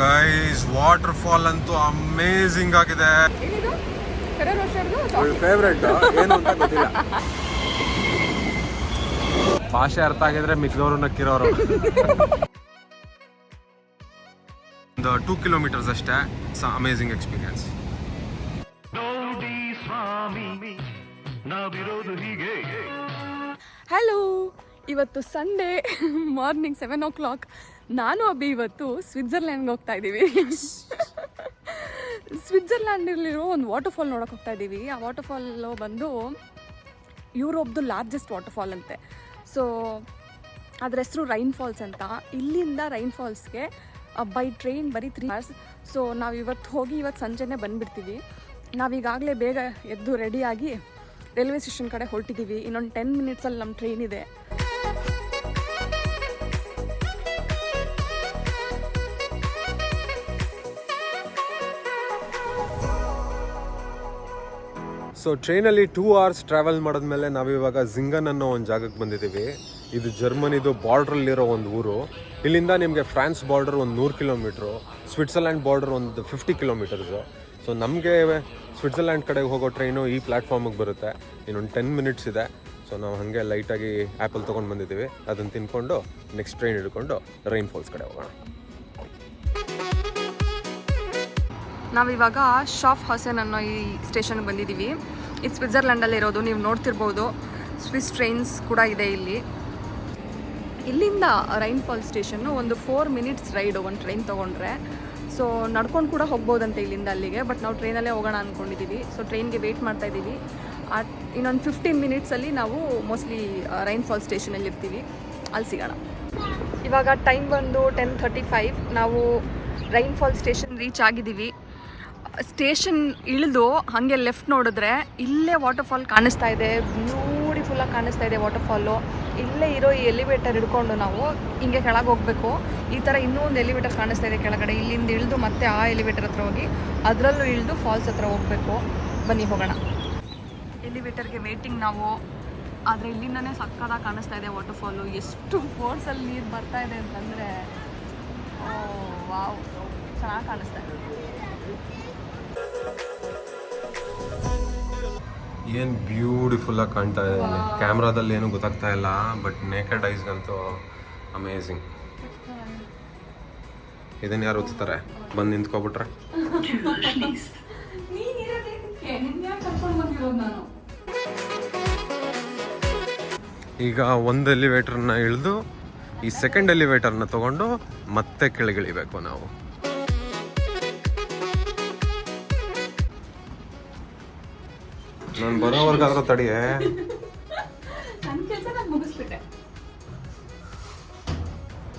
Guys water fall ಅಂತೂ amazing ಆಗಿದೆ. ಏನಿದು? ಫೆರರ್ ರೋಷರ್ದು ಫೇವ್ರೆಟ್ ಏನು ಅಂತ ಗೊತ್ತಿಲ್ಲ. ಭಾಷೆ ಅರ್ಥ ಆಗಿದ್ರೆ ಮಿಕ್ಕಿದವರು ನಕ್ಕಿರೋರು. ಒಂದು ಟೂ ಕಿಲೋಮೀಟರ್ಸ್ ಅಷ್ಟೇ. ಅಮೇಝಿಂಗ್ ಎಕ್ಸ್ಪೀರಿಯನ್ಸ್ ಹಲೋ ಇವತ್ತು Sunday morning seven o'clock ನಾನು ಅಬ್ಬಿ ಇವತ್ತು ಸ್ವಿಟ್ಜರ್ಲ್ಯಾಂಡ್ಗೆ ಹೋಗ್ತಾ ಇದ್ದೀವಿ. ಸ್ವಿಟ್ಜರ್ಲ್ಯಾಂಡಲ್ಲಿರೋ ಒಂದು ವಾಟರ್ಫಾಲ್ ನೋಡೋಕೆ ಹೋಗ್ತಾ ಇದ್ದೀವಿ. ಆ ವಾಟರ್ಫಾಲು ಬಂದು ಯುರೋಪ್ದು ಲಾರ್ಜೆಸ್ಟ್ ವಾಟರ್ಫಾಲ್ ಅಂತೆ. ಸೊ ಅದ್ರ ಹೆಸರು ರೈನ್ ಫಾಲ್ಸ್ ಅಂತ. ಇಲ್ಲಿಂದ ರೈನ್ ಫಾಲ್ಸ್ಗೆ ಬೈ ಟ್ರೈನ್ ಬರೀ ತ್ರೀ ಅವರ್ಸ್ ಸೊ ನಾವು ಇವತ್ತು ಹೋಗಿ ಇವತ್ತು ಸಂಜೆನೇ ಬಂದುಬಿಡ್ತೀವಿ. ನಾವೀಗಾಗಲೇ ಬೇಗ ಎದ್ದು ರೆಡಿಯಾಗಿ ರೈಲ್ವೆ ಸ್ಟೇಷನ್ ಕಡೆ ಹೊರಟಿದ್ದೀವಿ ಇನ್ನೊಂದು ಟೆನ್ ಮಿನಿಟ್ಸಲ್ಲಿ ನಮ್ಮ ಟ್ರೈನ್ ಇದೆ. ಸೊ ಟ್ರೈನಲ್ಲಿ ಟೂ ಅವರ್ಸ್ ಟ್ರಾವೆಲ್ ಮಾಡಿದ್ಮೇಲೆ ನಾವಿವಾಗ ಝಿಂಗನ್ ಅನ್ನೋ ಒಂದು ಜಾಗಕ್ಕೆ ಬಂದಿದ್ದೀವಿ. ಇದು ಜರ್ಮನಿದು ಬಾರ್ಡ್ರಲ್ಲಿರೋ ಒಂದು ಊರು. ಇಲ್ಲಿಂದ ನಿಮಗೆ ಫ್ರಾನ್ಸ್ ಬಾರ್ಡರ್ ಒಂದು ನೂರು ಕಿಲೋಮೀಟ್ರು. ಸ್ವಿಟ್ಜರ್ಲ್ಯಾಂಡ್ ಬಾರ್ಡರ್ ಒಂದು ಫಿಫ್ಟಿ ಕಿಲೋಮೀಟರ್ಸು ಸೊ ನಮಗೆ ಸ್ವಿಟ್ಜರ್ಲ್ಯಾಂಡ್ ಕಡೆಗೆ ಹೋಗೋ ಟ್ರೈನು ಈ ಪ್ಲ್ಯಾಟ್ಫಾರ್ಮಿಗೆ ಬರುತ್ತೆ. ಇನ್ನೊಂದು ಟೆನ್ ಮಿನಿಟ್ಸ್ ಇದೆ. ಸೊ ನಾವು ಹಾಗೆ ಲೈಟಾಗಿ ಆ್ಯಪಲ್ ತೊಗೊಂಡು ಬಂದಿದ್ದೀವಿ. ಅದನ್ನು ತಿನ್ಕೊಂಡು ನೆಕ್ಸ್ಟ್ ಟ್ರೈನ್ ಹಿಡ್ಕೊಂಡು ರೈನ್ ಫಾಲ್ಸ್ ಕಡೆ ಹೋಗೋಣ. ನಾವಿವಾಗ ಶಾಫ್ ಹಸನ್ ಅನ್ನೋ ಈ ಸ್ಟೇಷನ್ಗೆ ಬಂದಿದ್ದೀವಿ. ಇದು ಸ್ವಿಟ್ಜರ್ಲ್ಯಾಂಡಲ್ಲಿ ಇರೋದು ನೀವು ನೋಡ್ತಿರ್ಬೋದು. ಸ್ವಿಸ್ ಟ್ರೈನ್ಸ್ ಕೂಡ ಇದೆ ಇಲ್ಲಿ. ಇಲ್ಲಿಂದ ರೈನ್ ಫಾಲ್ ಸ್ಟೇಷನ್ನು ಒಂದು ಫೋರ್ ಮಿನಿಟ್ಸ್ ರೈಡು ಒಂದು ಟ್ರೈನ್ ತೊಗೊಂಡ್ರೆ. ಸೊ ನಡ್ಕೊಂಡು ಕೂಡ ಹೋಗ್ಬೋದಂತೆ ಇಲ್ಲಿಂದ ಅಲ್ಲಿಗೆ ಬಟ್ ನಾವು ಟ್ರೈನಲ್ಲೇ ಹೋಗೋಣ ಅಂದ್ಕೊಂಡಿದ್ದೀವಿ ಸೊ ಟ್ರೈನ್ಗೆ ವೆಯ್ಟ್ ಮಾಡ್ತಾ ಇದ್ದೀವಿ ಆ ಇನ್ನೊಂದು ಫಿಫ್ಟೀನ್ ಮಿನಿಟ್ಸಲ್ಲಿ ನಾವು ಮೋಸ್ಟ್ಲಿ ರೈನ್ ಫಾಲ್ ಸ್ಟೇಷನಲ್ಲಿ ಇರ್ತೀವಿ. ಅಲ್ಲಿ ಸಿಗೋಣ. ಇವಾಗ ಟೈಮ್ ಬಂದು ಟೆನ್ ಫೈವ್ ನಾವು ರೈನ್ ಫಾಲ್ ಸ್ಟೇಷನ್ ರೀಚ್ ಆಗಿದ್ದೀವಿ. ಸ್ಟೇಷನ್ ಇಳಿದು ಹಾಗೆ ಲೆಫ್ಟ್ ನೋಡಿದ್ರೆ ಇಲ್ಲೇ ವಾಟರ್ಫಾಲ್ ಕಾಣಿಸ್ತಾ ಇದೆ. ಬ್ಯೂಟಿಫುಲ್ಲಾಗಿ ಕಾಣಿಸ್ತಾ ಇದೆ ವಾಟರ್ಫಾಲು ಇಲ್ಲೇ ಇರೋ ಈ ಎಲಿವೇಟರ್ ಹಿಡ್ಕೊಂಡು ನಾವು ಹಿಂಗೆ ಕೆಳಗೆ ಹೋಗಬೇಕು. ಈ ಥರ ಇನ್ನೂ ಒಂದು ಎಲಿವೇಟರ್ ಕಾಣಿಸ್ತಾ ಇದೆ ಕೆಳಗಡೆ. ಇಲ್ಲಿಂದ ಇಳಿದು ಮತ್ತೆ ಆ ಎಲಿವೇಟರ್ ಹತ್ರ ಹೋಗಿ ಅದರಲ್ಲೂ ಇಳಿದು ಫಾಲ್ಸ್ ಹತ್ರ ಹೋಗಬೇಕು. ಬನ್ನಿ ಹೋಗೋಣ. ಎಲಿವೇಟರ್ಗೆ ವೇಟಿಂಗ್ ನಾವು. ಆದರೆ ಇಲ್ಲಿಂದನೇ ಸಕ್ಕದಾಗಿ ಕಾಣಿಸ್ತಾ ಇದೆ ವಾಟರ್ಫಾಲು ಎಷ್ಟು ಫೋರ್ಸಲ್ಲಿ ನೀರು ಬರ್ತಾ ಇದೆ ಅಂತಂದರೆ ವಾವ್. ಚೆನ್ನಾಗಿ ಕಾಣಿಸ್ತಾ ಇದೆ. ಏನು ಬ್ಯೂಟಿಫುಲ್ ಆಗಿ ಕಾಣ್ತಾ ಇದೆ ಕ್ಯಾಮ್ರಾದಲ್ಲಿ ಏನು ಗೊತ್ತಾಗ್ತಾ ಇಲ್ಲ ಬಟ್ ನೇಕೆಡ್ ಐಸ್ಗಂತೂ ಅಮೇಝಿಂಗ್ ಇದನ್ನ ಯಾರು ಓದ್ತಾರೆ ಬಂದು ನಿಂತ್ಕೊಬಿಟ್ರೆ? ಈಗ ಒಂದು ಎಲಿವೇಟರ್ನ ಇಳಿದು ಈ ಸೆಕೆಂಡ್ ಎಲಿವೇಟರ್ನ ತಗೊಂಡು ಮತ್ತೆ ಕೆಳಗಿಳಿಬೇಕು ನಾವು. ನಾನು ಬರೋವರೆಗಾದ್ರೂ ತಡಿಯೇ. ನನ್ನ ಕೆಲಸ ನಾನು ಮುಗಿಸ್ಬಿಟ್ಟೆ.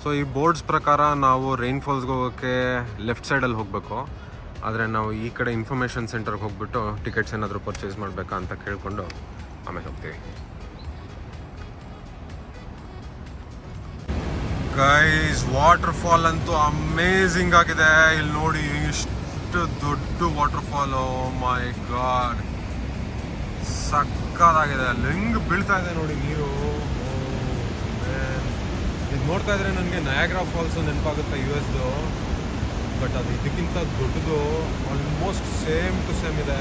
ಸೊ ಈ ಬೋರ್ಡ್ಸ್ ಪ್ರಕಾರ ನಾವು ರೈನ್ ಫಾಲ್ಸ್ಗೆ ಹೋಗೋಕ್ಕೆ ಲೆಫ್ಟ್ ಸೈಡಲ್ಲಿ ಹೋಗಬೇಕು. ಆದರೆ ನಾವು ಈ ಕಡೆ ಇನ್ಫಾರ್ಮೇಷನ್ ಸೆಂಟರ್ಗೆ ಹೋಗ್ಬಿಟ್ಟು ಟಿಕೆಟ್ಸ್ ಏನಾದರೂ ಪರ್ಚೇಸ್ ಮಾಡಬೇಕಾ ಅಂತ ಕೇಳಿಕೊಂಡು ಆಮೇಲೆ ಹೋಗ್ತೀವಿ. ಗೈಸ್ ವಾಟರ್ ಫಾಲ್ ಅಂತೂ ಅಮೇಝಿಂಗ್ ಆಗಿದೆ. ಇಲ್ಲಿ ನೋಡಿ ಇಷ್ಟು ದೊಡ್ಡ ವಾಟರ್ ಫಾಲು ಮೈ ಗಾಡ್ ಸಕ್ಕದಾಗಿದೆ. ಅಲ್ಲಿ ಹೆಂಗ್ ಬೀಳ್ತಾ ಇದೆ ನೋಡಿ ನೀರು. ಇದು ನೋಡ್ತಾ ಇದ್ರೆ ನನಗೆ ನಯಾಗ್ರಾ ಫಾಲ್ಸ್ ನೆನಪಾಗುತ್ತೆ ಯು ಎಸ್ದು ಬಟ್ ಅದು ಇದಕ್ಕಿಂತ ದೊಡ್ಡದು ಆಲ್ಮೋಸ್ಟ್ ಸೇಮ್ ಟು ಸೇಮ್ ಇದೆ.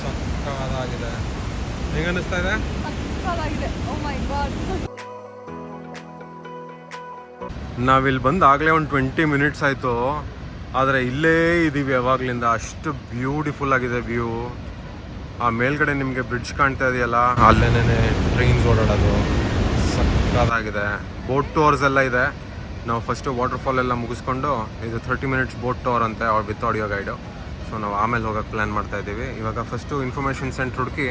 ಸಕ್ಕದಾಗಿದೆ. ಹೆಂಗ ಅನಿಸ್ತಾ ಇದೆ? ನಾವಿಲ್ಲಿ ಬಂದು ಆಗಲೇ ಒಂದು ಟ್ವೆಂಟಿ ಮಿನಿಟ್ಸ್ ಆಯಿತು. ಆದರೆ ಇಲ್ಲೇ ಇದ್ದೀವಿ ಯಾವಾಗಲಿಂದ. ಅಷ್ಟು ಬ್ಯೂಟಿಫುಲ್ ಆಗಿದೆ ವ್ಯೂ ಆ ಮೇಲ್ಗಡೆ ನಿಮಗೆ ಬ್ರಿಡ್ಜ್ ಕಾಣ್ತಾ ಇದೆಯಲ್ಲ? ಅಲ್ಲೇನೇ ಟ್ರೈನ್ಸ್ ಓಡಾಡೋದು. ಸಕ್ಕದಾಗಿದೆ ಬೋಟ್ ಟೂರ್ಸ್ ಎಲ್ಲ ಇದೆ. ನಾವು ಫಸ್ಟು ವಾಟರ್ಫಾಲ್ ಎಲ್ಲ ಮುಗಿಸ್ಕೊಂಡು ಇದು ಥರ್ಟಿ ಮಿನಿಟ್ಸ್ ಬೋಟ್ ಟೂರ್ ಅಂತೆ ವಿತ್ ಆಡಿಯೋ ಗೈಡು ಸೊ ನಾವು ಆಮೇಲೆ ಹೋಗೋಕ್ಕೆ ಪ್ಲ್ಯಾನ್ ಮಾಡ್ತಾ ಇದ್ದೀವಿ. ಇವಾಗ ಫಸ್ಟು ಇನ್ಫಾರ್ಮೇಷನ್ ಸೆಂಟ್ರ್ ಹುಡುಕಿ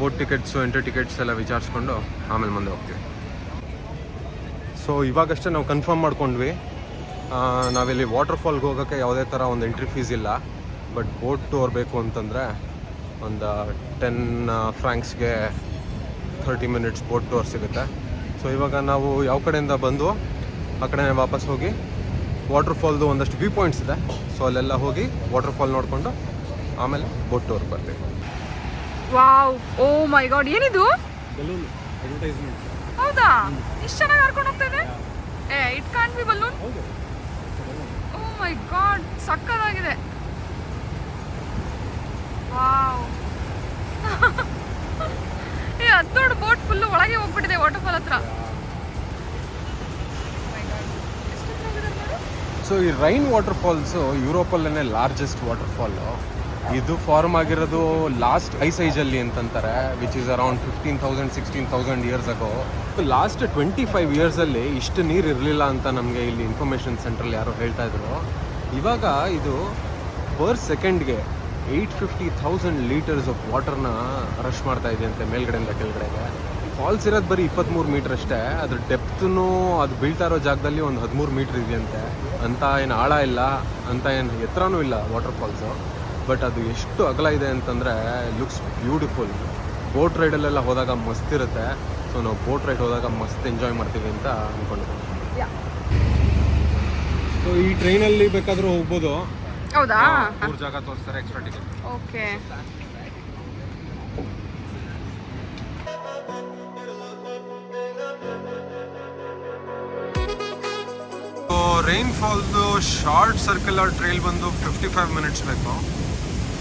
ಬೋಟ್ ಟಿಕೆಟ್ಸು ಎಂಟ್ರಿ ಟಿಕೆಟ್ಸ್ ಎಲ್ಲ ವಿಚಾರಿಸ್ಕೊಂಡು ಆಮೇಲೆ ಮುಂದೆ ಹೋಗ್ತೀವಿ. ಸೊ ಇವಾಗಷ್ಟೇ ನಾವು ಕನ್ಫರ್ಮ್ ಮಾಡ್ಕೊಂಡ್ವಿ. ನಾವಿಲ್ಲಿ ವಾಟರ್ಫಾಲ್ಗೆ ಹೋಗೋಕ್ಕೆ ಯಾವುದೇ ಥರ ಒಂದು ಎಂಟ್ರಿ ಫೀಸ್ ಇಲ್ಲ. ಬಟ್ ಬೋಟ್ ಟೂರ್ ಬೇಕು ಅಂತಂದರೆ ಒಂದು ಟೆನ್ ಫ್ರ್ಯಾಂಕ್ಸ್ಗೆ ಥರ್ಟಿ ಮಿನಿಟ್ಸ್ ಬೋಟ್ ಟೂರ್ ಸಿಗುತ್ತೆ. ಸೊ ಇವಾಗ ನಾವು ಯಾವ ಕಡೆಯಿಂದ ಬಂದು ಆ ಕಡೆ ವಾಪಸ್ ಹೋಗಿ ವಾಟರ್ಫಾಲ್ದು ಒಂದಷ್ಟು ವ್ಯೂ ಪಾಯಿಂಟ್ಸ್ ಇದೆ. ಸೊ ಅಲ್ಲೆಲ್ಲ ಹೋಗಿ ವಾಟರ್ಫಾಲ್ ನೋಡಿಕೊಂಡು ಆಮೇಲೆ ಬೋಟ್ ಟೂರ್ ಬರ್ತೀವಿ. ವಾವ್ ಓ ಮೈ ಗಾಡ್ ಏನಿದು? ಬಲೂನ್ ಅಡ್ವರ್ಟೈಸ್ಮೆಂಟ್ ಹೌದಾ? ಇಷ್ಟು ಚೆನ್ನಾಗಿ ಹರ್ಕೊಂಡು ಹೋಗ್ತಾ ಇದೆ ಏ it can be balloon my god ಸಕ್ಕತ್ತಾಗಿದೆ. ವಾವ್. ಈ ಹತ್ತು ದೊಡ್ಡ ಬೋಟ್ ಫುಲ್ಲು ಒಳಗೆ ಹೋಗ್ಬಿಟ್ಟಿದೆ ವಾಟರ್ಫಾಲ್ ಹತ್ರ. ಸೊ ಈ ರೈನ್ ವಾಟರ್ ಫಾಲ್ಸ್ ಯುರೋಪಲ್ಲೇ ಲಾರ್ಜೆಸ್ಟ್ ವಾಟರ್ ಫಾಲ್ ಇದು ಫಾರ್ಮ್ ಆಗಿರೋದು ಲಾಸ್ಟ್ ಐಸ್ ಅಲ್ಲಿ ಅಂತಂತಾರೆ which is around fifteen thousand sixteen thousand years ago last twenty five ಇಯರ್ಸಲ್ಲಿ ಇಷ್ಟು ನೀರು ಇರಲಿಲ್ಲ ಅಂತ ನಮಗೆ ಇಲ್ಲಿ ಇನ್ಫಾರ್ಮೇಷನ್ ಸೆಂಟ್ರಲ್ಲಿ ಯಾರೋ ಹೇಳ್ತಾ ಇದ್ರು. ಇವಾಗ ಇದು per ಸೆಕೆಂಡ್ಗೆ eight fifty thousand litres of ವಾಟರ್ನ rush ಮಾಡ್ತಾ ಇದೆ ಅಂತೆ ಮೇಲ್ಗಡೆಯಿಂದ ಕೆಳಗಡೆಗೆ. ಫಾಲ್ಸ್ ಇರೋದು ಬರೀ ಇಪ್ಪತ್ತ್ಮೂರು ಮೀಟ್ರ್ ಅಷ್ಟೇ. ಅದ್ರ ಡೆಪ್ತೂ ಅದು ಬೀಳ್ತಾ ಇರೋ ಜಾಗದಲ್ಲಿ ಒಂದು ಹದಿಮೂರು ಮೀಟ್ರ್ ಇದೆಯಂತೆ. ಅಂತ ಏನು ಆಳ ಇಲ್ಲ ಅಂತ ಏನು ಎತ್ತರನೂ ಇಲ್ಲ ವಾಟರ್ ಫಾಲ್ಸು ಬಟ್ ಅದು ಎಷ್ಟು ಅಗಲ ಇದೆ ಅಂತಂದರೆ ಲುಕ್ಸ್ ಬ್ಯೂಟಿಫುಲ್ ಬೋಟ್ ರೈಡಲ್ಲೆಲ್ಲ ಹೋದಾಗ ಮಸ್ತ್ ಇರುತ್ತೆ. ಸೊ ನಾವು ಬೋಟ್ ರೈಡ್ ಹೋದಾಗ ಮಸ್ತ್ ಎಂಜಾಯ್ ಮಾಡ್ತೀವಿ ಅಂತ ಅಂದ್ಕೊಂಡಿದ್ದೀವಿ ಸೊ ಈ ಟ್ರೈನಲ್ಲಿ ಬೇಕಾದರೂ ಹೋಗ್ಬೋದು. ಹೌದಾ? ಮೂರು ಜಾಗ ತೋರಿಸ್ತಾರೆ ಎಕ್ಸ್ಟ್ರಾ ಟಿಕೆಟ್ ಓಕೆ. ರೈನ್ ಫಾಲ್ದು ಶಾರ್ಟ್ ಸರ್ಕ್ಯುಲರ್ ಟ್ರೈಲ್ ಬಂದು ಫಿಫ್ಟಿ ಫೈವ್ ಮಿನಿಟ್ಸ್ ಬೇಕು.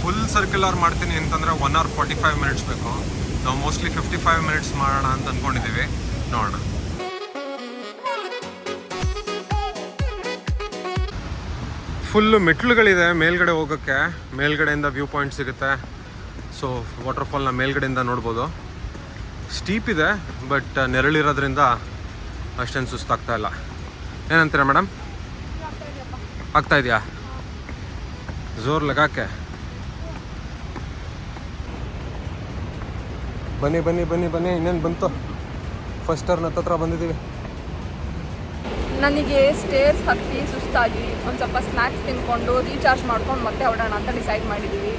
ಫುಲ್ ಸರ್ಕ್ಯುಲರ್ ಮಾಡ್ತೀನಿ ಅಂತಂದರೆ one hour forty five minutes ಬೇಕು. ನಾವು ಮೋಸ್ಟ್ಲಿ ಫಿಫ್ಟಿ ಫೈವ್ ಮಿನಿಟ್ಸ್ ಮಾಡೋಣ ಅಂತ ಅಂದ್ಕೊಂಡಿದ್ದೀವಿ ನೋಡೋಣ. ಫುಲ್ಲು ಮೆಟ್ಲುಗಳಿದೆ ಮೇಲ್ಗಡೆ ಹೋಗೋಕ್ಕೆ. ಮೇಲ್ಗಡೆಯಿಂದ ವ್ಯೂ ಪಾಯಿಂಟ್ ಸಿಗುತ್ತೆ. ಸೊ ವಾಟರ್ಫಾಲ್ನ ಮೇಲ್ಗಡೆಯಿಂದ ನೋಡ್ಬೋದು. ಸ್ಟೀಪ್ ಇದೆ ಬಟ್ ನೆರಳಿರೋದ್ರಿಂದ ಅಷ್ಟೇನು ಸುಸ್ತಾಗ್ತಾ ಇಲ್ಲ. ಏನಂತೀರಾ ಮೇಡಮ್ ಆಗ್ತಾ ಇದೆಯಾ? ಜೋರ್ ಲಗಾಕೆ. ಬನ್ನಿ ಬನ್ನಿ ಬನ್ನಿ ಬನ್ನಿ, ಇನ್ನೇನು ಬಂತು? ಫಸ್ಟ್ ಟರ್ನ್ ಹತ್ತತ್ರ ಬಂದಿದ್ದೀವಿ. ನನಗೆ ಸ್ಟೇರ್ಸ್ ಹತ್ತಿ ಸುಸ್ತಾಗಿ ಒಂದು ಸ್ವಲ್ಪ ಸ್ನ್ಯಾಕ್ಸ್ ತಿನ್ಕೊಂಡು ರೀಚಾರ್ಜ್ ಮಾಡ್ಕೊಂಡು ಮತ್ತೆ ಹೊಡೋಣ ಅಂತ ಡಿಸೈಡ್ ಮಾಡಿದ್ದೀವಿ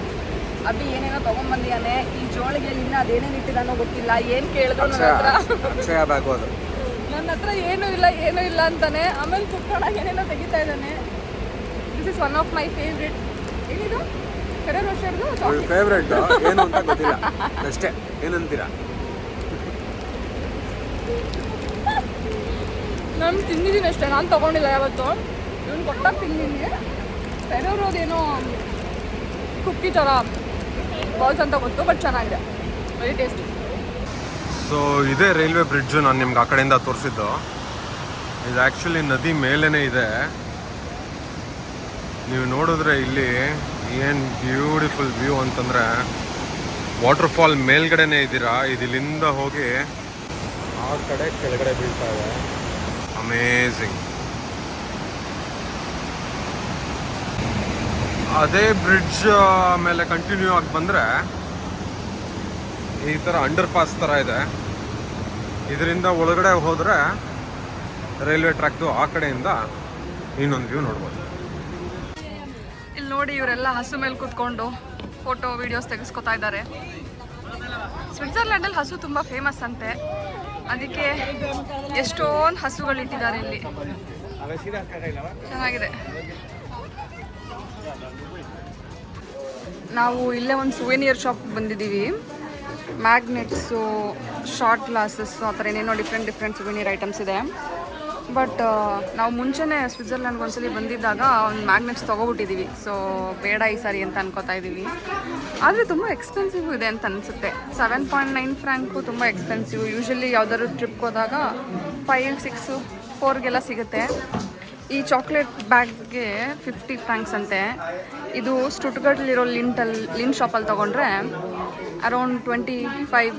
ಅಭಿ ಏನೇನೋ ತೊಗೊಂಬಂದಿಯಾನೆ ಈ ಜೋಳಿಗೆ ಇನ್ನು ಅದೇನೇನು ಇಟ್ಟಿದಾನೋ ಗೊತ್ತಿಲ್ಲ. ಏನು ಕೇಳಿದ್ರು ನನ್ನ ಹತ್ರ? ನನ್ನ ಹತ್ರ ಏನೂ ಇಲ್ಲ ಏನೂ ಇಲ್ಲ ಅಂತಾನೆ. ಆಮೇಲೆ ಕುತ್ಕೊಂಡಾಗ ಏನೇನೋ ತೆಗಿತಾ ಇದ್ದಾನೆ. This is one of my favourite ಏನಿದು? ಫೇವ್ರೆಟ್ ಏನು ಅಂತ ಗೊತ್ತಿಲ್ಲ. ಅಷ್ಟೇ. ಏನಂತೀರಾ? ನಾನು ತಿಂದಿದ್ದೀನಿ ಅಷ್ಟೇ, ನಾನು ತೊಗೊಂಡಿಲ್ಲ ಯಾವತ್ತು. ಇವನು ಕೊಟ್ಟಾಗ ತಿಂದಿದ್ದೀನಿ ಬೇರೆಯವ್ರದ್ದೇನೋ ಕುಕ್ಕಿ ಥರ ಬಾಲ್ಸ್ ಅಂತ ಗೊತ್ತು, ಬಟ್ ಚೆನ್ನಾಗಿದೆ. ವೆರಿ ಟೇಸ್ಟಿ ಸೊ ಇದೇ ರೈಲ್ವೆ ಬ್ರಿಡ್ಜು ನಾನು ನಿಮ್ಗೆ ಆ ಕಡೆಯಿಂದ ತೋರಿಸಿದ್ದು. ಇದು ಆ್ಯಕ್ಚುಲಿ ನದಿ ಮೇಲೇ ಇದೆ. ನೀವು ನೋಡಿದ್ರೆ ಇಲ್ಲಿ ಏನು ಬ್ಯೂಟಿಫುಲ್ ವ್ಯೂ ಅಂತಂದರೆ ವಾಟರ್ಫಾಲ್ ಮೇಲ್ಗಡೆನೇ ಇದ್ದೀರಾ ಇದು ಇಲ್ಲಿಂದ ಹೋಗಿ ಆ ಕಡೆ ಕೆಳಗಡೆ ಬೀಳ್ತಾ ಇದೆ. ಅಮೇಝಿಂಗ್ ಅದೇ ಬ್ರಿಡ್ಜ್ ಮೇಲೆ ಕಂಟಿನ್ಯೂ ಆಗಿ ಬಂದರೆ ಈ ಥರ ಅಂಡರ್ ಪಾಸ್ ಥರ ಇದೆ. ಇದರಿಂದ ಒಳಗಡೆ ಹೋದರೆ ರೈಲ್ವೆ ಟ್ರ್ಯಾಕ್ದು ಆ ಕಡೆಯಿಂದ ಇನ್ನೊಂದು ವ್ಯೂ ನೋಡ್ಬೋದು. ಇಲ್ಲಿ ನೋಡಿ ಇವರೆಲ್ಲ ಹಸು ಮೇಲೆ ಕೂತ್ಕೊಂಡು ಫೋಟೋ ವಿಡಿಯೋಸ್ ತೆಗೆಸ್ಕೊತಾ ಇದ್ದಾರೆ. ಸ್ವಿಟ್ಜರ್ಲ್ಯಾಂಡಲ್ಲಿ ಹಸು ತುಂಬ ಫೇಮಸ್ ಅಂತೆ. ಅದಕ್ಕೆ ಎಷ್ಟೊಂದು ಹಸುಗಳು ಇಟ್ಟಿದ್ದಾರೆ ಇಲ್ಲಿ. ಚೆನ್ನಾಗಿದೆ. ನಾವು ಇಲ್ಲೇ ಒಂದು ಸುವೆನಿಯರ್ ಶಾಪ್ ಬಂದಿದ್ದೀವಿ. ಮ್ಯಾಗ್ನೆಟ್ಸು ಶಾರ್ಟ್ ಗ್ಲಾಸಸ್ಸು ಆ ಥರ ಏನೇನೋ ಡಿಫ್ರೆಂಟ್ ಡಿಫ್ರೆಂಟ್ ಸುವೆನಿಯರ್ ಐಟಮ್ಸ್ ಇದೆ. ಬಟ್ ನಾವು ಮುಂಚೆನೇ ಸ್ವಿಟ್ಜರ್ಲ್ಯಾಂಡ್ಗೆ ಒಂದ್ಸಲಿ ಬಂದಿದ್ದಾಗ ಒಂದು ಮ್ಯಾಗ್ನೆಟ್ಸ್ ತೊಗೊಬಿಟ್ಟಿದ್ದೀವಿ ಸೊ ಬೇಡ ಈ ಸಾರಿ ಅಂತ ಅನ್ಕೋತಾ ಇದ್ದೀವಿ ಆದರೆ ತುಂಬ ಎಕ್ಸ್ಪೆನ್ಸಿವ್ ಇದೆ ಅಂತ ಅನಿಸುತ್ತೆ. ಸೆವೆನ್ ಪಾಯಿಂಟ್ ನೈನ್ ಫ್ರ್ಯಾಂಕು ತುಂಬ ಎಕ್ಸ್ಪೆನ್ಸಿವ್ ಯೂಶಲಿ ಯಾವ್ದಾದ್ರು ಟ್ರಿಪ್ಗೆ ಹೋದಾಗ ಫೈವ್ ಸಿಕ್ಸು ಫೋರ್ಗೆಲ್ಲ ಸಿಗುತ್ತೆ. ಈ ಚಾಕ್ಲೇಟ್ ಬ್ಯಾಗ್ಗೆ ಫಿಫ್ಟಿ ಫ್ರ್ಯಾಂಕ್ಸ್ ಅಂತೆ. ಇದು ಸ್ಟುಟ್ಗಟ್ಲಿರೋ ಲಿಂಟಲ್ಲಿ ಲಿಂಟ್ ಶಾಪಲ್ಲಿ ತೊಗೊಂಡ್ರೆ around twenty five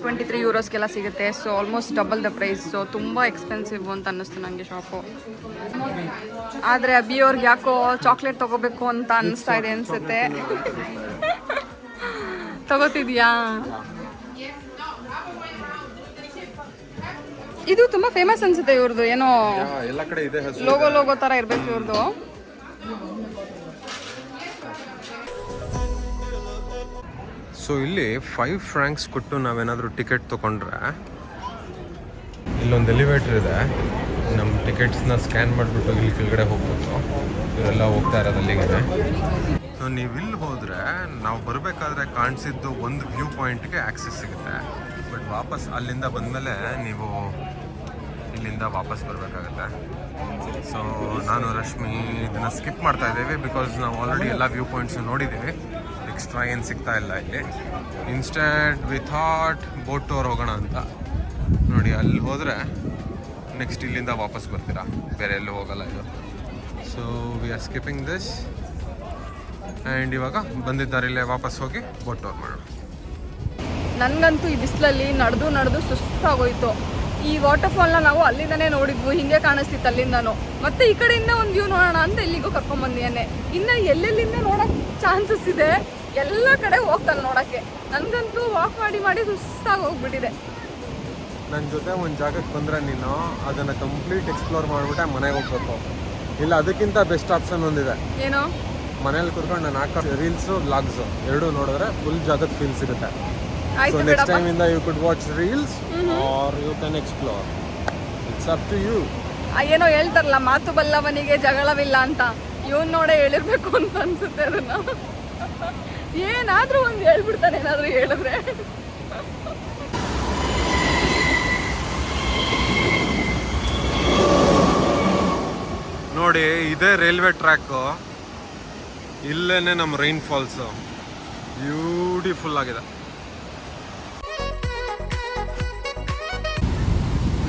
twenty three ಯೂರೋಸ್ಗೆಲ್ಲ ಸಿಗುತ್ತೆ. So almost double the price so ತುಂಬ ಎಕ್ಸ್ಪೆನ್ಸಿವ್ ಅಂತ ಅನ್ನಿಸ್ತು ನನಗೆ ಶಾಪು ಆದರೆ ಅಬಿ ಅವ್ರಿಗೆ ಯಾಕೋ ಚಾಕ್ಲೇಟ್ ತೊಗೋಬೇಕು ಅಂತ ಅನಿಸ್ತಾ ಇದೆ ಅನಿಸುತ್ತೆ. ತಗೋತಿದ್ಯಾ? ಇದು ತುಂಬ ಫೇಮಸ್ ಅನ್ಸುತ್ತೆ ಇವ್ರದ್ದು ಏನೋ ಲೋಗೋ ಲೋಗೋ ಥರ ಇರಬೇಕು ಇವ್ರದ್ದು ಸೊ ಇಲ್ಲಿ ಫೈವ್ ಫ್ರ್ಯಾಂಕ್ಸ್ ಕೊಟ್ಟು ನಾವೇನಾದರೂ ಟಿಕೆಟ್ ತೊಗೊಂಡ್ರೆ ಇಲ್ಲೊಂದು ಎಲಿವೇಟ್ರ್ ಇದೆ. ನಮ್ಮ ಟಿಕೆಟ್ಸ್ನ ಸ್ಕ್ಯಾನ್ ಮಾಡಿಬಿಟ್ಟು ಇಲ್ಲಿ ಕೆಳಗಡೆ ಹೋಗ್ಬೋದು ಇವರೆಲ್ಲ ಹೋಗ್ತಾ ಇರೋದು ಅಲ್ಲಿಗೆ ಸೊ ನೀವು ಇಲ್ಲಿ ಹೋದರೆ ನಾವು ಬರಬೇಕಾದ್ರೆ ಕಾಣಿಸಿದ್ದು ಒಂದು ವ್ಯೂ ಪಾಯಿಂಟ್ಗೆ ಆಕ್ಸೆಸ್ ಸಿಗುತ್ತೆ. ಬಟ್ ವಾಪಸ್ ಅಲ್ಲಿಂದ ಬಂದಮೇಲೆ ನೀವು ಇಲ್ಲಿಂದ ವಾಪಸ್ ಬರಬೇಕಾಗತ್ತೆ. ಸೊ ನಾನು ರಶ್ಮಿ ಇದನ್ನು ಸ್ಕಿಪ್ ಮಾಡ್ತಾ ಇದ್ದೀವಿ ಬಿಕಾಸ್ ನಾವು ಆಲ್ರೆಡಿ ಎಲ್ಲ ವ್ಯೂ ಪಾಯಿಂಟ್ಸ್ ನೋಡಿದ್ದೀವಿ. ಎಕ್ಸ್ಟ್ರಾ ಏನು ಸಿಗ್ತಾ ಇಲ್ಲ ಇಲ್ಲಿ. ಇನ್ಸ್ಟೆಡ್ ವಿಥೌಟ್ ಬೋಟ್ ಟೂರ್ ಹೋಗೋಣ ಅಂತ. ನೋಡಿ, ಅಲ್ಲಿ ಹೋದರೆ ನೆಕ್ಸ್ಟ್ ಇಲ್ಲಿಂದ ವಾಪಸ್ ಬರ್ತೀರಾ? ಬೇರೆ ಎಲ್ಲೂ ಹೋಗಲ್ಲ ಇದು. So we are skipping this and ಇವಾಗ ಬಂದಿದ್ದಾರೆ ಇಲ್ಲೇ ವಾಪಸ್ ಹೋಗಿ ಬೋಟ್ ಟೂರ್ ಮಾಡೋಣ. ನನಗಂತೂ ಈ ಬಿಸಿಲಲ್ಲಿ ನಡೆದು ನಡೆದು ಸುಸ್ತಾಗೋಯ್ತು. ಈ ವಾಟರ್ಫಾಲ್ನ ನಾವು ಅಲ್ಲಿಂದನೇ ನೋಡಿದ್ವು, ಹಿಂಗೆ ಕಾಣಿಸ್ತಿತ್ತು ಅಲ್ಲಿಂದನೂ. ಮತ್ತೆ ಈ ಕಡೆಯಿಂದ ಒಂದು ವ್ಯೂ ನೋಡೋಣ ಅಂತ ಇಲ್ಲಿಗೂ ಕರ್ಕೊಂಬಂದಿದ್ದೇನೆ. ಇನ್ನು ಎಲ್ಲೆಲ್ಲಿಂದ ನೋಡೋಕ್ಕೆ ಚಾನ್ಸಸ್ ಇದೆ? ಎಲ್ಲ ಕಡೆ ಹೋಗ್ತಾನೆ ನೋಡಕ್ಕೆ. ನನಗಂತೂ ವಾಕ್ ಮಾಡಿ ಮಾಡಿ ಸುಸ್ತಾಗಿ ಹೋಗ್ಬಿಟ್ಟಿದೆ. ನನ್ನ ಜೊತೆ ಒಂದು ಜಾಗಕ್ಕೆ ಬಂದರೆ ನೀನು ಅದನ್ನು ಕಂಪ್ಲೀಟ್ ಎಕ್ಸ್ಪ್ಲೋರ್ ಮಾಡಿಬಿಟ್ಟೆ ಮನೆಗೆ ಹೋಗ್ಬೇಕು. ಇಲ್ಲ ಅದಕ್ಕಿಂತ ಬೆಸ್ಟ್ ಆಪ್ಷನ್ ಒಂದಿದೆ. ಏನೋ? ಮನೇಲಿ ಕುತ್ಕೊಂಡು ನಾನು ಹಾಕೋ ರೀಲ್ಸು ಬ್ಲಾಗ್ಸು ಎರಡೂ ನೋಡಿದ್ರೆ ಫುಲ್ ಜಾಗದ ಫೀಲ್ ಸಿಗುತ್ತೆ. ಸೊ ನೆಕ್ಸ್ಟ್ ಟೈಮ್ ಇಂದ you could watch reels or you can explore it's up to you ಏನೋ ಹೇಳ್ತಾರಲ್ಲ ಮಾತು ಬಲ್ಲವನಿಗೆ ಜಗಳವಿಲ್ಲ ಅಂತ. ಇವನ್ ನೋಡೇ ಹೇಳಿರ್ಬೇಕು ಅಂತ ಅನ್ಸುತ್ತೆ ಅದನ್ನ. ಏನಾದ್ರೂ ಒಂದು ಹೇಳ್ಬಿಡ್ತಾನೆ ಏನಾದ್ರೂ ಹೇಳಿದ್ರೆ. ನೋಡಿ ಇದೇ ರೈಲ್ವೆ ಟ್ರ್ಯಾಕು. ಇಲ್ಲೇನೆ ನಮ್ಮ ರೈನ್ ಫಾಲ್ಸು ಬ್ಯೂಟಿಫುಲ್ ಆಗಿದೆ.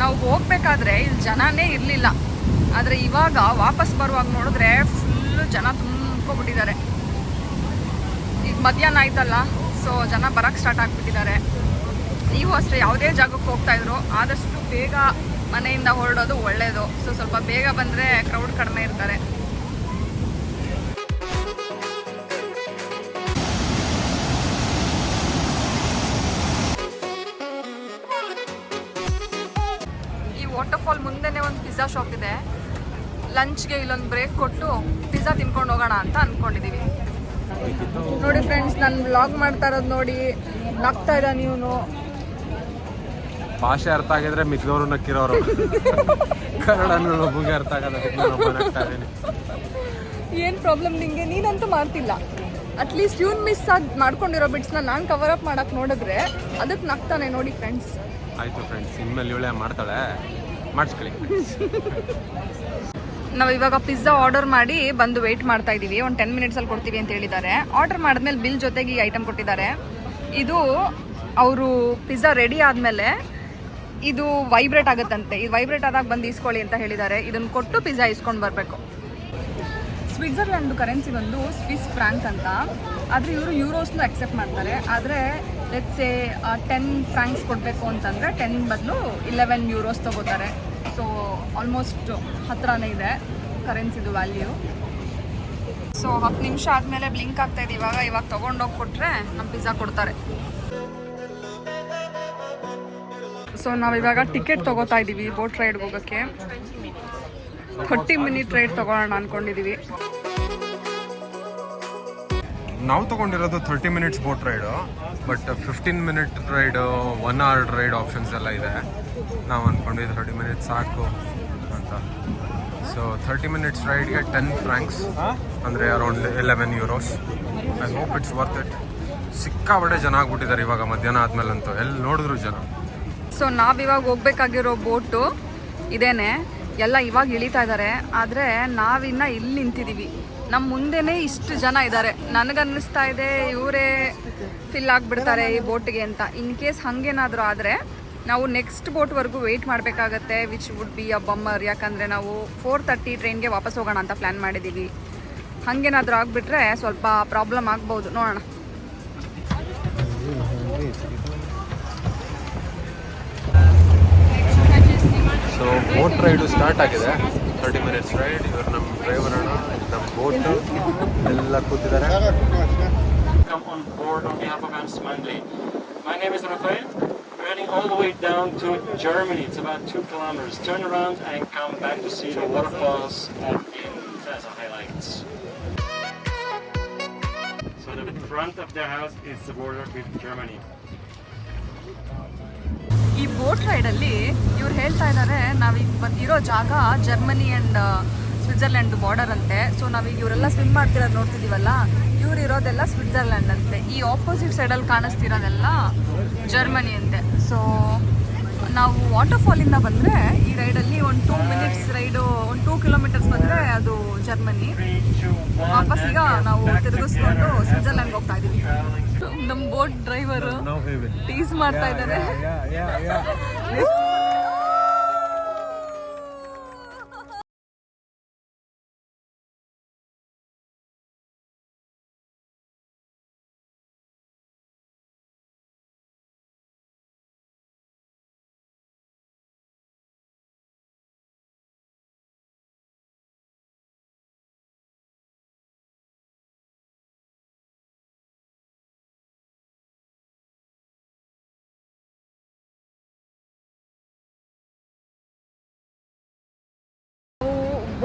ನಾವು ಹೋಗ್ಬೇಕಾದ್ರೆ ಇಲ್ಲಿ ಜನನೇ ಇರಲಿಲ್ಲ. ಆದರೆ ಇವಾಗ ವಾಪಸ್ ಬರುವಾಗ ನೋಡಿದ್ರೆ ಫುಲ್ಲು ಜನ ತುಂಬ್ಕೊಬಿಟ್ಟಿದ್ದಾರೆ ಮಧ್ಯಾಹ್ನ ಆಯ್ತಲ್ಲ ಸೊ ಜನ ಬರಕ್ಕೆ ಸ್ಟಾರ್ಟ್ ಆಗ್ಬಿಟ್ಟಿದ್ದಾರೆ. ನೀವು ಅಷ್ಟೇ ಯಾವುದೇ ಜಾಗಕ್ಕೆ ಹೋಗ್ತಾ ಇದ್ರು, ಆದಷ್ಟು ಬೇಗ ಮನೆಯಿಂದ ಹೊರಡೋದು ಒಳ್ಳೆಯದು ಸೊ ಸ್ವಲ್ಪ ಬೇಗ ಬಂದರೆ ಕ್ರೌಡ್ ಕಡಿಮೆ ಇರ್ತಾರೆ. ಈ ವಾಟರ್ಫಾಲ್ ಮುಂದೆನೆ ಒಂದು ಪಿಜ್ಜಾ ಶಾಪ್ ಇದೆ. ಲಂಚ್ಗೆ ಇಲ್ಲೊಂದು ಬ್ರೇಕ್ ಕೊಟ್ಟು ಪಿಜ್ಜಾ ತಿನ್ಕೊಂಡು ಹೋಗೋಣ ಅಂತ ಅನ್ಕೊಂಡಿದೀವಿ. ನೋಡಿ ಫ್ರೆಂಡ್ಸ್ ನಾನು ಬ್ಲಾಗ್ ಮಾಡ್ತಾ ಇರೋದು ನೋಡಿ ನಗ್ತಾ ಇದ್ದ ನೀವು ಭಾಷೆ ಅರ್ಥ ಆಗಿದ್ರೆ ಮಿಕ್ದವರು ನಕ್ಕಿರೋರು. ಕನ್ನಡ ಒಬ್ಬಗೆ ಅರ್ಥ ಆಗೋದು ಏನು ಪ್ರಾಬ್ಲಮ್ ನಿಂಗೆ? ನೀನಂತೂ ಮಾಡ್ತಿಲ್ಲ. ಅಟ್ಲೀಸ್ಟ್ ಇವ್ನು ಮಿಸ್ ಆಗಿ ಮಾಡ್ಕೊಂಡಿರೋ ಬಿಟ್ಸ್ನ ನಾನು ಕವರ್ ಅಪ್ ಮಾಡಕ್ಕೆ ನೋಡಿದ್ರೆ ಅದಕ್ಕೆ ನಗ್ತಾನೆ ನೋಡಿ ಫ್ರೆಂಡ್ಸ್ ಆಯ್ತು ಫ್ರೆಂಡ್ಸ್ ಇನ್ಮೇಲೆ ಇವಳೆ ಮಾಡ್ತಾಳೆ. ಮಾಡಿಸ್ಕೊಳ್ಳಿ. ನಾವು ಇವಾಗ ಪಿಜ್ಜಾ ಆರ್ಡರ್ ಮಾಡಿ ಬಂದು ವೆಯ್ಟ್ ಮಾಡ್ತಾ ಇದ್ದೀವಿ. ಒಂದು ಟೆನ್ ಮಿನಿಟ್ಸಲ್ಲಿ ಕೊಡ್ತೀವಿ ಅಂತ ಹೇಳಿದ್ದಾರೆ. ಆರ್ಡರ್ ಮಾಡಿದ್ಮೇಲೆ ಬಿಲ್ ಜೊತೆಗೆ ಈ ಐಟಮ್ ಕೊಟ್ಟಿದ್ದಾರೆ. ಇದು ಅವರು ಪಿಜ್ಜಾ ರೆಡಿ ಆದಮೇಲೆ ಇದು ವೈಬ್ರೇಟ್ ಆಗುತ್ತಂತೆ. ಇದು ವೈಬ್ರೇಟ್ ಆದಾಗ ಬಂದು ಇಸ್ಕೊಳ್ಳಿ ಅಂತ ಹೇಳಿದ್ದಾರೆ. ಇದನ್ನು ಕೊಟ್ಟು ಪಿಜ್ಜಾ ಇಸ್ಕೊಂಡು ಬರಬೇಕು. ಸ್ವಿಟ್ಜರ್ಲ್ಯಾಂಡ್ ಕರೆನ್ಸಿ ಬಂದು ಸ್ವಿಸ್ ಫ್ರಾಂಕ್ ಅಂತ. ಆದರೆ ಇವರು ಯೂರೋಸ್ನ ಅಕ್ಸೆಪ್ಟ್ ಮಾಡ್ತಾರೆ. ಆದರೆ ಲೆಟ್ಸೆ ಟೆನ್ ಫ್ರಾಂಕ್ಸ್ ಕೊಡಬೇಕು ಅಂತಂದರೆ ಟೆನ್ ಬದಲು ಇಲೆವೆನ್ ಯೂರೋಸ್ ತೊಗೋತಾರೆ. ಸೊ ಆಲ್ಮೋಸ್ಟ್ ಹತ್ರನೇ ಇದೆ ಕರೆನ್ಸಿದು ವ್ಯಾಲ್ಯೂ ಸೊ ಹತ್ತು ನಿಮಿಷ ಆದಮೇಲೆ ಬ್ಲಿಂಕ್ ಆಗ್ತಾ ಇದೆ ಇವಾಗ. ಇವಾಗ ತೊಗೊಂಡೋಗಿ ಕೊಟ್ಟರೆ ನಮ್ಮ ಪಿಜ್ಜಾ ಕೊಡ್ತಾರೆ ಸೊ ನಾವಿವಾಗ ಟಿಕೆಟ್ ತೊಗೋತಾ ಇದ್ದೀವಿ ಬೋಟ್ ರೈಡ್ಗೆ ಹೋಗೋಕ್ಕೆ. ಥರ್ಟಿ ಮಿನಿಟ್ ರೈಡ್ ತೊಗೊಳೋಣ ಅಂದ್ಕೊಂಡಿದ್ದೀವಿ ನಾವು ತಗೊಂಡಿರೋದು thirty minutes boat ride but fifteen minute ride one hour ride options ಎಲ್ಲ ಇದೆ. ನಾವು ಅಂದ್ಕೊಂಡ್ವಿ ತರ್ಟಿ ಮಿನಿಟ್ಸ್ ಸಾಕು ಅಂತ. ಸೊ ಥರ್ಟಿ ಮಿನಿಟ್ಸ್ ರೈಡ್ಗೆ ಟೆನ್ ಫ್ರ್ಯಾಂಕ್ಸ್ ಅಂದರೆ around eleven euros I hope it's worth it ಸಿಕ್ಕಾಬಡೆ ಜನ ಆಗ್ಬಿಟ್ಟಿದ್ದಾರೆ ಇವಾಗ ಮಧ್ಯಾಹ್ನ ಆದ್ಮೇಲಂತೂ. ಎಲ್ಲಿ ನೋಡಿದ್ರು ಜನ. ಸೊ ನಾವಿವಾಗ ಹೋಗ್ಬೇಕಾಗಿರೋ ಬೋಟು ಇದೇನೆ. ಎಲ್ಲ ಇವಾಗ ಇಳಿತಾ ಇದ್ದಾರೆ. ಆದರೆ ನಾವಿನ್ನ ಇಲ್ಲಿ ನಿಂತಿದ್ದೀವಿ. ನಮ್ಮ ಮುಂದೆನೇ ಇಷ್ಟು ಜನ ಇದ್ದಾರೆ. ನನಗನ್ನಿಸ್ತಾ ಇದೆ ಇವರೇ ಫಿಲ್ ಆಗಿಬಿಡ್ತಾರೆ ಈ ಬೋಟ್ಗೆ ಅಂತ. ಇನ್ ಕೇಸ್ ಹಂಗೇನಾದರೂ ಆದರೆ ನಾವು ನೆಕ್ಸ್ಟ್ ಬೋಟ್ವರೆಗೂ ವೆಯ್ಟ್ ಮಾಡಬೇಕಾಗತ್ತೆ which would be a bummer ಯಾಕಂದರೆ ನಾವು ಫೋರ್ ತರ್ಟಿ ಟ್ರೈನ್ಗೆ ವಾಪಸ್ ಹೋಗೋಣ ಅಂತ ಪ್ಲ್ಯಾನ್ ಮಾಡಿದ್ದೀವಿ ಹಾಗೇನಾದರೂ ಆಗಿಬಿಟ್ರೆ ಸ್ವಲ್ಪ ಪ್ರಾಬ್ಲಮ್ ಆಗ್ಬೋದು. ನೋಡೋಣ. ಸೊ ಬೋಟ್ ರೈಡು ಸ್ಟಾರ್ಟ್ ಆಗಿದೆ. ತರ್ಟಿ ಮಿನಿಟ್ಸ್ ರೈಡ್ ಇವರು ನಮ್ಮ ಡ್ರೈವರ್ ಅಣ್ಣ ನಮ್ಮ ಬೋಟ್ ಎಲ್ಲ ಕೂತಿದ್ದಾರೆ. My name is Rafael. We're heading all the way down to Germany. It's about two kilometers. Turn around and come back to see the waterfalls and in as highlights. So the front of their house is the border with Germany. ಈ boat ರೈಡಲ್ಲಿ ಇವ್ರು ಹೇಳ್ತಾ ಇದ್ದಾರೆ ನಾವೀಗ ಬಂದಿರೋ ಜಾಗ Germany and Switzerland border ಅಂತೆ. So ನಾವೀಗ ಇವರೆಲ್ಲ ಸ್ವಿಮ್ ಮಾಡ್ತಿರೋದು ನೋಡ್ತಿದ್ದೀವಲ್ಲ ಇವ್ರು ಇರೋದೆಲ್ಲ ಸ್ವಿಟ್ಜರ್ಲ್ಯಾಂಡ್ ಅಂತೆ. ಈ ಆಪೋಸಿಟ್ ಸೈಡಲ್ಲಿ ಕಾಣಿಸ್ತಿರೋದೆಲ್ಲ ಜರ್ಮನಿ ಅಂತೆ. ಸೊ ನಾವು ವಾಟರ್ಫಾಲಿಂದ ಬಂದರೆ ಈ ರೈಡಲ್ಲಿ ಒಂದು ಟೂ ಮಿನಿಟ್ಸ್ ರೈಡು ಒಂದು ಟೂ ಕಿಲೋಮೀಟರ್ಸ್ ಬಂದರೆ ಅದು ಜರ್ಮನಿ ವಾಪಸ್ ಈಗ ನಾವು ತಿರುಗಿಸ್ಕೊಂಡು ಸ್ವಿಟ್ಜರ್ಲ್ಯಾಂಡ್ಗೆ ಸ್ವಿಟ್ಜರ್ಲ್ಯಾಂಡ್ ಹೋಗ್ತಾ ಇದ್ದೀವಿ ನಮ್ಮ ಬೋಟ್ ಡ್ರೈವರು ಟೀಸ್ ಮಾಡ್ತಾ ಇದ್ದಾರೆ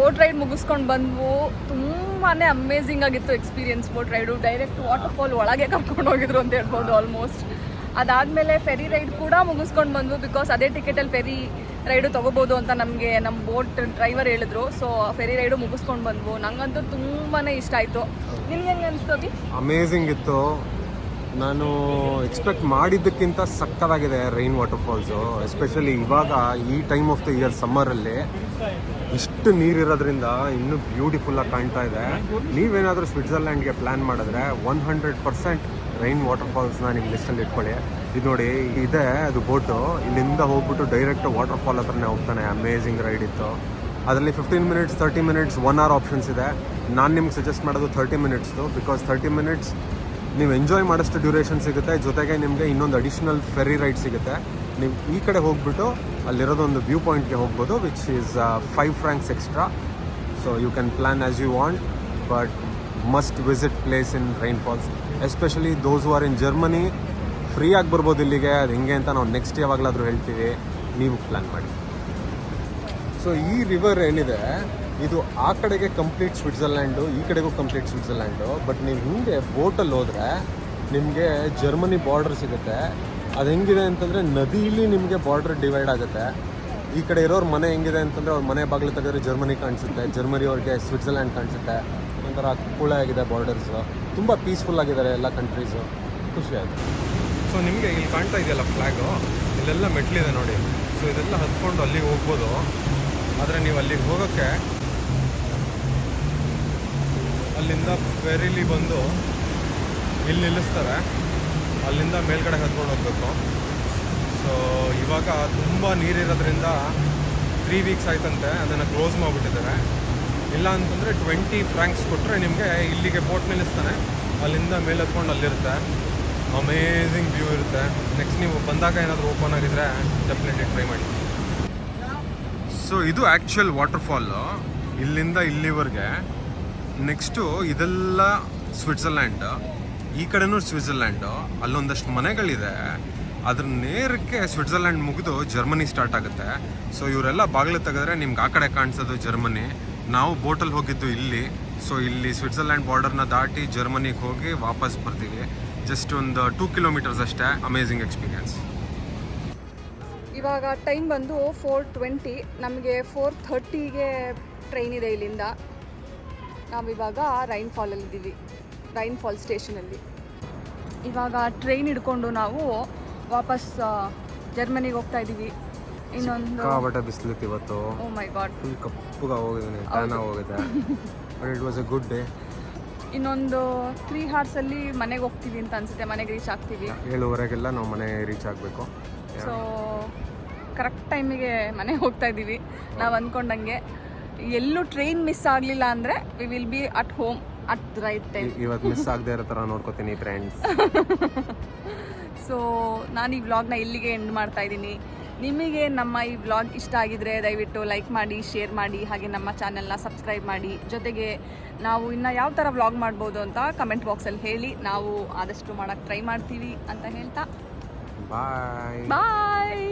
ಬೋಟ್ ರೈಡ್ ಮುಗಿಸ್ಕೊಂಡು ಬಂದ್ವು. ತುಂಬಾ ಅಮೇಝಿಂಗ್ ಆಗಿತ್ತು experience boat ride direct water fall ಒಳಗೆ ಕರ್ಕೊಂಡು ಹೋಗಿದ್ರು ಅಂತ ಹೇಳ್ಬೋದು ಆಲ್ಮೋಸ್ಟ್ ಅದಾದಮೇಲೆ ಫೆರಿ ರೈಡ್ ಕೂಡ ಮುಗಿಸ್ಕೊಂಡು ಬಂದ್ವು ಬಿಕಾಸ್ ಅದೇ ಟಿಕೆಟಲ್ಲಿ ಫೆರಿ ರೈಡು ತೊಗೋಬೋದು ಅಂತ ನಮಗೆ ನಮ್ಮ ಬೋಟ್ ಡ್ರೈವರ್ ಹೇಳಿದ್ರು. ಸೊ ಫೆರಿ ರೈಡು ಮುಗಿಸ್ಕೊಂಡು ಬಂದ್ವು. ನಂಗಂತೂ ತುಂಬಾ ಇಷ್ಟ ಆಯಿತು. ನಿಮ್ಗೆ ಹೆಂಗೆ ಅಭಿ? ಅಮೇಝಿಂಗ್ ಇತ್ತು. ನಾನು ಎಕ್ಸ್ಪೆಕ್ಟ್ ಮಾಡಿದ್ದಕ್ಕಿಂತ ಸಕ್ಕತ್ತಾಗಿದೆ ರೈನ್ ವಾಟರ್ ಫಾಲ್ಸು ಎಸ್ಪೆಷಲಿ ಇವಾಗ ಈ ಟೈಮ್ ಆಫ್ ದ ಇಯರ್ ಸಮ್ಮರಲ್ಲಿ ಇಷ್ಟು ನೀರಿರೋದ್ರಿಂದ ಇನ್ನೂ ಬ್ಯೂಟಿಫುಲ್ಲಾಗಿ ಕಾಣ್ತಾ ಇದೆ. ನೀವೇನಾದರೂ ಸ್ವಿಟ್ಜರ್ಲ್ಯಾಂಡ್ಗೆ ಪ್ಲ್ಯಾನ್ ಮಾಡಿದ್ರೆ one hundred percent Rhine water ಫಾಲ್ಸ್ನ ನಿಮ್ಮ ಲಿಸ್ಟಲ್ಲಿ ಇಟ್ಕೊಳ್ಳಿ. ಇದು ನೋಡಿ, ಇದೆ ಅದು ಬೋಟು ಇಲ್ಲಿಂದ ಹೋಗ್ಬಿಟ್ಟು ಡೈರೆಕ್ಟ್ ವಾಟರ್ ಫಾಲ್ ಹತ್ರನೇ ಹೋಗ್ತಾನೆ. ಅಮೇಝಿಂಗ್ ರೈಡ್ ಇತ್ತು. ಅದರಲ್ಲಿ fifteen minutes thirty minutes one hour options ಇದೆ. ನಾನು ನಿಮ್ಗೆ ಸಜೆಸ್ಟ್ ಮಾಡೋದು ಥರ್ಟಿ ಮಿನಿಟ್ಸ್ದು ಬಿಕಾಸ್ ತರ್ಟಿ ಮಿನಿಟ್ಸ್ ನೀವು ಎಂಜಾಯ್ ಮಾಡೋಷ್ಟು ಡ್ಯೂರೇಷನ್ ಸಿಗುತ್ತೆ, ಜೊತೆಗೆ ನಿಮಗೆ ಇನ್ನೊಂದು ಅಡಿಷ್ನಲ್ ಫೆರಿ ರೈಡ್ ಸಿಗುತ್ತೆ. ನೀವು ಈ ಕಡೆ ಹೋಗ್ಬಿಟ್ಟು ಅಲ್ಲಿರೋದು ಒಂದು ವ್ಯೂ ಪಾಯಿಂಟ್ಗೆ ಹೋಗ್ಬೋದು which is five francs extra so you can plan as you want but must visit place in Rhine falls especially those are in Germany ಫ್ರೀಯಾಗಿ ಬರ್ಬೋದು ಇಲ್ಲಿಗೆ, ಅದು ಹೆಂಗೆ ಅಂತ ನಾವು ನೆಕ್ಸ್ಟ್ ಯಾವಾಗಲಾದರೂ ಹೇಳ್ತೀವಿ, ನೀವು ಪ್ಲ್ಯಾನ್ ಮಾಡಿ. ಸೊ ಈ ರಿವರ್ ಏನಿದೆ ಇದು ಆ ಕಡೆಗೆ ಕಂಪ್ಲೀಟ್ ಸ್ವಿಟ್ಜರ್ಲ್ಯಾಂಡು ಈ ಕಡೆಗೂ ಕಂಪ್ಲೀಟ್ ಸ್ವಿಟ್ಜರ್ಲ್ಯಾಂಡು ಬಟ್ ನೀವು ಹಿಂದೆ ಬೋಟಲ್ಲಿ ಹೋದರೆ ನಿಮಗೆ ಜರ್ಮನಿ ಬಾರ್ಡರ್ ಸಿಗುತ್ತೆ. ಅದು ಹೆಂಗಿದೆ ಅಂತಂದರೆ ನದಿಲಿ ನಿಮಗೆ ಬಾರ್ಡರ್ ಡಿವೈಡ್ ಆಗುತ್ತೆ. ಈ ಕಡೆ ಇರೋರು ಮನೆ ಹೆಂಗಿದೆ ಅಂತಂದರೆ ಅವ್ರ ಮನೆ ಬಾಗಿಲು ತೆಗೆದ್ರೆ ಜರ್ಮನಿ ಕಾಣಿಸುತ್ತೆ. ಜರ್ಮನಿ ಅವ್ರಿಗೆ ಸ್ವಿಟ್ಜರ್ಲ್ಯಾಂಡ್ ಕಾಣಿಸುತ್ತೆ. ಒಂಥರ ಕುಳೆ ಆಗಿದೆ ಬಾರ್ಡರ್ಸು ತುಂಬ ಪೀಸ್ಫುಲ್ ಆಗಿದ್ದಾರೆ ಎಲ್ಲ ಕಂಟ್ರೀಸು ಖುಷಿ ಸೊ ನಿಮಗೆ ಇಲ್ಲಿ ಕಾಣ್ತಾ ಇದೆಯಲ್ಲ ಫ್ಲ್ಯಾಗು ಇಲ್ಲೆಲ್ಲ ಮೆಟ್ಲಿದೆ ನೋಡಿ. ಸೊ ಇದೆಲ್ಲ ಹತ್ಕೊಂಡು ಅಲ್ಲಿಗೆ ಹೋಗ್ಬೋದು. ಆದರೆ ನೀವು ಅಲ್ಲಿಗೆ ಹೋಗೋಕ್ಕೆ ಅಲ್ಲಿಂದ ಫೆರಿಲಿ ಬಂದು ಇಲ್ಲಿ ನಿಲ್ಲಿಸ್ತಾರೆ. ಅಲ್ಲಿಂದ ಮೇಲ್ಗಡೆ ಹತ್ಕೊಂಡು ಹೋಗ್ಬೇಕು. ಸೊ ಇವಾಗ ತುಂಬ ನೀರಿರೋದ್ರಿಂದ ತ್ರೀ ವೀಕ್ಸ್ ಆಯ್ತಂತೆ, ಅದನ್ನು ಕ್ಲೋಸ್ ಮಾಡಿಬಿಟ್ಟಿದ್ದಾರೆ. ಇಲ್ಲ ಅಂತಂದರೆ ಟ್ವೆಂಟಿ ಫ್ರ್ಯಾಂಕ್ಸ್ ಕೊಟ್ಟರೆ ನಿಮಗೆ ಇಲ್ಲಿಗೆ ಬೋಟ್ ನಿಲ್ಲಿಸ್ತಾನೆ, ಅಲ್ಲಿಂದ ಮೇಲೆ ಹತ್ಕೊಂಡು ಅಲ್ಲಿರುತ್ತೆ. ಅಮೇಝಿಂಗ್ ವ್ಯೂ ಇರುತ್ತೆ. ನೆಕ್ಸ್ಟ್ ನೀವು ಬಂದಾಗ ಏನಾದರೂ ಓಪನ್ ಆಗಿದ್ರೆ ಡೆಫಿನೆಟ್ಲಿ ಟ್ರೈ ಮಾಡಿ. ಸೊ ಇದು ಆ್ಯಕ್ಚುಯಲ್ ವಾಟರ್ಫಾಲು ಇಲ್ಲಿಂದ ಇಲ್ಲಿವರೆಗೆ ನೆಕ್ಸ್ಟು ಇದೆಲ್ಲ ಸ್ವಿಟ್ಜರ್ಲ್ಯಾಂಡ್. ಈ ಕಡೆನೂ ಸ್ವಿಟ್ಜರ್ಲ್ಯಾಂಡು. ಅಲ್ಲೊಂದಷ್ಟು ಮನೆಗಳಿದೆ. ಅದ್ರ ನೇರಕ್ಕೆ ಸ್ವಿಟ್ಜರ್ಲ್ಯಾಂಡ್ ಮುಗಿದು ಜರ್ಮನಿ ಸ್ಟಾರ್ಟ್ ಆಗುತ್ತೆ. ಸೊ ಇವರೆಲ್ಲ ಬಾಗಿಲು ತೆಗೆದ್ರೆ ನಿಮ್ಗೆ ಆ ಕಡೆ ಕಾಣಿಸೋದು ಜರ್ಮನಿ. ನಾವು ಬೋಟಲ್ಲಿ ಹೋಗಿದ್ದು ಇಲ್ಲಿ. ಸೊ ಇಲ್ಲಿ ಸ್ವಿಟ್ಜರ್ಲ್ಯಾಂಡ್ ಬಾರ್ಡರ್ನ ದಾಟಿ ಜರ್ಮನಿಗೆ ಹೋಗಿ ವಾಪಸ್ ಬರ್ತೀವಿ. ಜಸ್ಟ್ ಒಂದು ಟೂ ಕಿಲೋಮೀಟರ್ಸ್ ಅಷ್ಟೇ. Amazing experience. ಇವಾಗ ಟೈಮ್ ಬಂದು ಫೋರ್ ಟ್ವೆಂಟಿ ನಮಗೆ ಫೋರ್ ಥರ್ಟಿಗೆ ಟ್ರೈನ್ ಇದೆ ಇಲ್ಲಿಂದ. ನಾವಿವಾಗ ರೈನ್ ಇದ್ದೀವಿ ರೈನ್ ಫಾಲ್ ಸ್ಟೇಷನಲ್ಲಿ. ಇವಾಗ ಟ್ರೈನ್ ಹಿಡ್ಕೊಂಡು ನಾವು ವಾಪಸ್ ಜರ್ಮನಿಗೆ ಹೋಗ್ತಾ ಇದ್ದೀವಿ. ಇನ್ನೊಂದು ಬಿಸಿಲಿತ್ತು ಇವತ್ತು. ಓ ಮೈ ಗಾಡ್ ಫುಲ್ ಕಪ್ಪುಗ ಹೋಗಿದ್ದೀನಿ ಟ್ಯಾನ್ ಹೋಗಿದೆ but it was a good day ಇನ್ನೊಂದು ತ್ರೀ ಹಾರ್ಸಲ್ಲಿ ಮನೆಗೆ ಹೋಗ್ತೀವಿ ಅಂತ ಅನ್ಸುತ್ತೆ ಮನೆಗೆ ರೀಚ್ ಆಗ್ತೀವಿ. ಏಳುವರೆಗೆಲ್ಲ ನಾವು ಮನೆ ರೀಚ್ ಆಗಬೇಕು. ಸೊ ಕರೆಕ್ಟ್ ಟೈಮಿಗೆ ಮನೆಗೆ ಹೋಗ್ತಾ ಇದ್ದೀವಿ. ನಾವು ಅಂದ್ಕೊಂಡಂಗೆ ಎಲ್ಲೂ ಟ್ರೈನ್ ಮಿಸ್ ಆಗಲಿಲ್ಲ ಅಂದರೆ we will be at home at right time ಇವತ್ತು ಮಿಸ್ ಆಗದೆ ಇರೋ ಥರ ನೋಡ್ಕೋತೀನಿ ಫ್ರೆಂಡ್ಸ್ ಸೊ ನಾನು ಈ ವ್ಲಾಗ್ನ ಇಲ್ಲಿಗೆ ಎಂಡ್ ಮಾಡ್ತಾ ಇದ್ದೀನಿ. ನಿಮಗೆ ನಮ್ಮ ಈ ವ್ಲಾಗ್ ಇಷ್ಟ ಆಗಿದ್ರೆ ದಯವಿಟ್ಟು ಲೈಕ್ ಮಾಡಿ ಶೇರ್ ಮಾಡಿ ಹಾಗೆ ನಮ್ಮ ಚಾನೆಲ್ನ ಸಬ್ಸ್ಕ್ರೈಬ್ ಮಾಡಿ. ಜೊತೆಗೆ ನಾವು ಇನ್ನು ಯಾವ ಥರ ವ್ಲಾಗ್ ಮಾಡ್ಬೋದು ಅಂತ ಕಮೆಂಟ್ ಬಾಕ್ಸಲ್ಲಿ ಹೇಳಿ. ನಾವು ಆದಷ್ಟು ಮಾಡೋಕ್ಕೆ ಟ್ರೈ ಮಾಡ್ತೀವಿ ಅಂತ ಹೇಳ್ತಾ. ಬಾಯ್ ಬಾಯ್